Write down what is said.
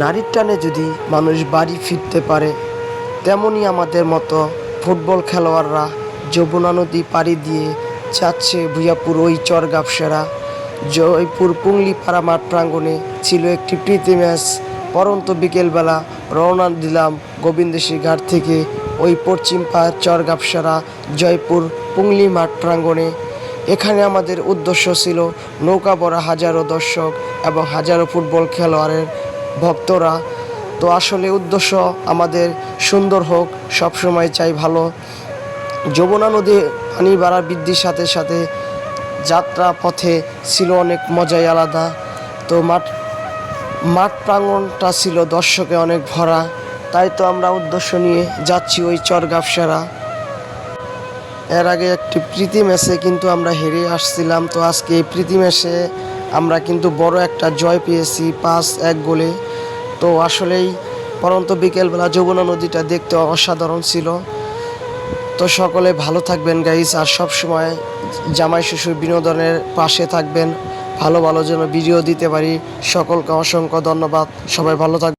নারীর টানে যদি মানুষ বাড়ি ফিরতে পারে, তেমনই আমাদের মতো ফুটবল খেলোয়াড়রা যমুনা নদী পাড়ি দিয়ে যাচ্ছে ভুয়াপুর ওই চর গাবসেরা জয়পুর পুংলিপাড়া মাঠ প্রাঙ্গণে ছিল একটি প্রীতি ম্যাচ। পরন্ত বিকেলবেলা রওনা দিলাম গোবিন্দেশী ঘাট থেকে ওই পশ্চিম পাড় চর জয়পুর পুংলি মাঠ প্রাঙ্গণে। এখানে আমাদের উদ্দেশ্য ছিল নৌকা ভরা হাজারো দর্শক এবং হাজারো ফুটবল খেলোয়াড়ের ভক্তরা। তো আসলে উদ্দেশ্য আমাদের সুন্দর হোক, সবসময় চাই ভালো। যমুনা নদী পানি বাড়া বৃদ্ধির সাথে সাথে যাত্রা পথে ছিল অনেক মজাই আলাদা। তো মাঠ মাঠ প্রাঙ্গণটা ছিল দর্শকে অনেক ভরা। তাই তো আমরা উদ্দেশ্য নিয়ে যাচ্ছি ওই চর গাবসারা। এর আগে একটি প্রীতি ম্যাচে কিন্তু আমরা হেরে আসছিলাম। তো আজকে এই প্রীতি ম্যাচে আমরা কিন্তু বড় একটা জয় পেয়েছি পাঁচ এক গোলে। তো আসলেই পরন্ত বিকেলবেলা যমুনা নদীটা দেখতে অসাধারণ ছিল। তো সকলে ভালো থাকবেন গাইস আর সব সময় জামাই শ্বশুর বিনোদনের পাশে থাকবেন। ভালো ভালো যেন ভিডিও দিতে পারি। সকলকে অসংখ্য ধন্যবাদ। সবাই ভালো থাকবেন।